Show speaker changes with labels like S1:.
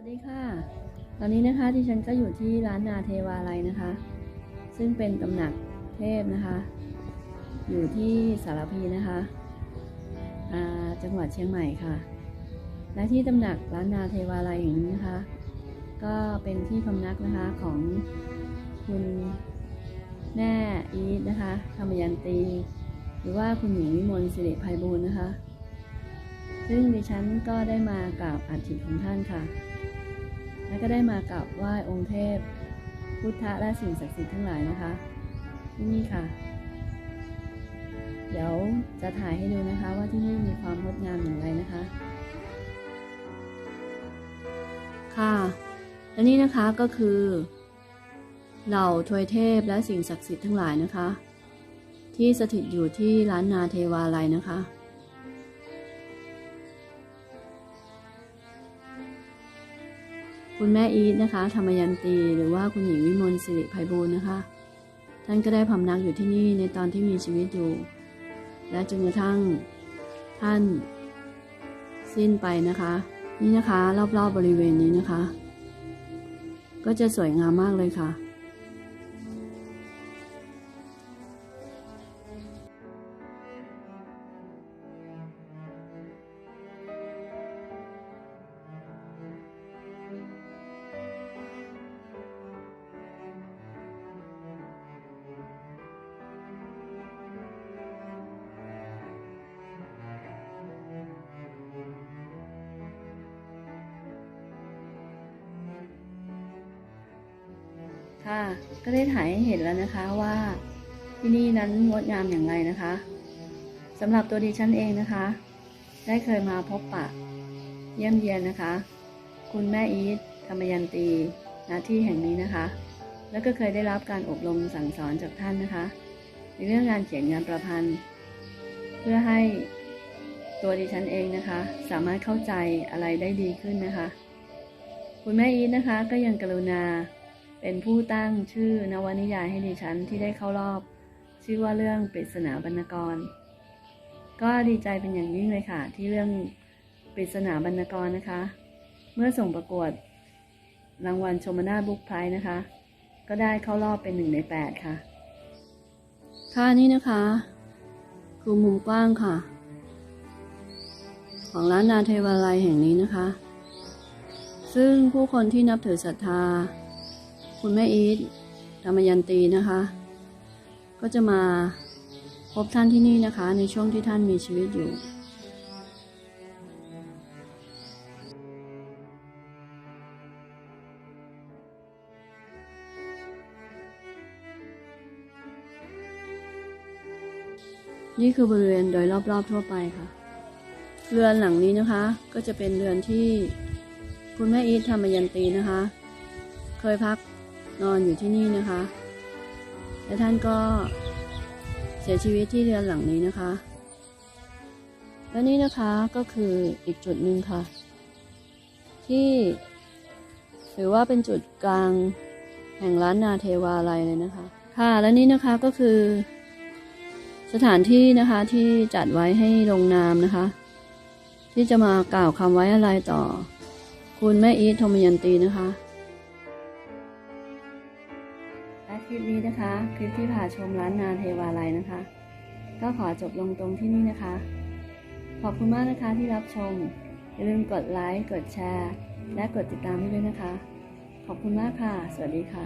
S1: วัสดีค่ะ ตอนนี้นะคะที่ฉันก็อยู่ที่ร้านนาเทวาลัยนะคะ ซึ่งเป็นตำหนักเทพนะคะ อยู่ที่สารพีนะคะจังหวัดเชียงใหม่ค่ะ และที่ตำหนักร้านนาเทวาลัยแห่งนี้นะคะ ก็เป็นที่พำนักนะคะของคุณแม่อีทนะคะธรรมยันตี หรือว่าคุณหญิงวิมลสิริภัยบูลย์นะคะ ซึ่งดิฉันก็ได้มากราบอัฐิของท่านค่ะ และก็ได้มากราบไหว้องค์เทพ พุทธะและสิ่งศักดิ์สิทธิ์ทั้งหลายนะคะ ที่นี่ค่ะ เดี๋ยวจะถ่ายให้ดูนะคะว่าที่นี่มีความงดงามอย่างไรนะคะ ค่ะ และนี่นะคะก็คือเหล่าทวยเทพและสิ่งศักดิ์สิทธิ์ทั้งหลายนะคะ ที่สถิตอยู่ที่ร้านนาเทวาลัยนะคะ คุณแม่อีทนะคะธรรมยันตีหรือว่าคุณหญิงวิมลสิริภัยบูลนะคะ ท่านก็ได้พำนักอยู่ที่นี่ในตอนที่มีชีวิตอยู่ และจนกระทั่งท่านสิ้นไปนะคะ นี่นะคะรอบๆบบริเวณนี้นะคะ ก็จะสวยงามมากเลยค่ะ ค่ะ ก็ได้ถ่ายให้เห็นแล้วนะคะว่าที่นี่นั้นงดงามอย่างไรนะคะสำหรับตัวดิฉันเองนะคะ ได้เคยมาพบปะ เยี่ยมเยียนนะคะ คุณแม่อีทธรรมยันตีณที่แห่งนี้นะคะ แล้วก็เคยได้รับการอบรมสั่งสอนจากท่านนะคะ ในเรื่องงานเขียนงานประพันธ์ เพื่อให้ตัวดิฉันเองนะคะ สามารถเข้าใจอะไรได้ดีขึ้นนะคะ คุณแม่อีทนะคะก็ยังกรุณา เป็นผู้ตั้งชื่อนวนิยายให้ดิฉันที่ได้เข้ารอบ ชื่อว่าเรื่องปริศนาบรรณกร ก็ดีใจเป็นอย่างยิ่งเลยค่ะ ที่เรื่องปริศนาบรรณกรนะคะ เมื่อส่งประกวดรางวัลชมนาบุ๊กไพรส์นะคะ ก็ได้เข้ารอบเป็นหนึ่งในแปดค่ะ ค่ะนี่นะคะคือมุมกว้างค่ะ ของร้านนาเทวาลัยแห่งนี้นะคะ ซึ่งผู้คนที่นับถือศรัทธา คุณแม่อีทธรรมยันตีนะคะ ก็จะมาพบท่านที่นี่นะคะ ในช่วงที่ท่านมีชีวิตอยู่นี่คือบริเวณโดยรอบๆทั่วไปค่ะ เรือนหลังนี้นะคะ ก็จะเป็นเรือนที่คุณแม่อีทธรรมยันตีนะคะ เคยพัก นอนอยู่ที่นี่นะคะ และท่านก็เสียชีวิตที่เรือนหลังนี้นะคะ และนี่นะคะก็คืออีกจุดหนึ่งค่ะ ที่ถือว่าเป็นจุดกลางแห่งร้านนาเทวาลัยเลยนะคะ ค่ะ และนี่นะคะก็คือ สถานที่นะคะที่จัดไว้ให้ลงนามนะคะ ที่จะมากล่าวคำไว้อะไรต่อ คุณแม่อีทธมยันตีนะคะ และคลิปนี้นะคะ คลิปที่พาชมร้านนาเทวาลัยนะคะ ก็ขอจบลงตรงที่นี่นะคะ ขอบคุณมากนะคะที่รับชม อย่าลืมกดไลค์ กดแชร์ และกดติดตามให้ด้วยนะคะ ขอบคุณมากค่ะ สวัสดีค่ะ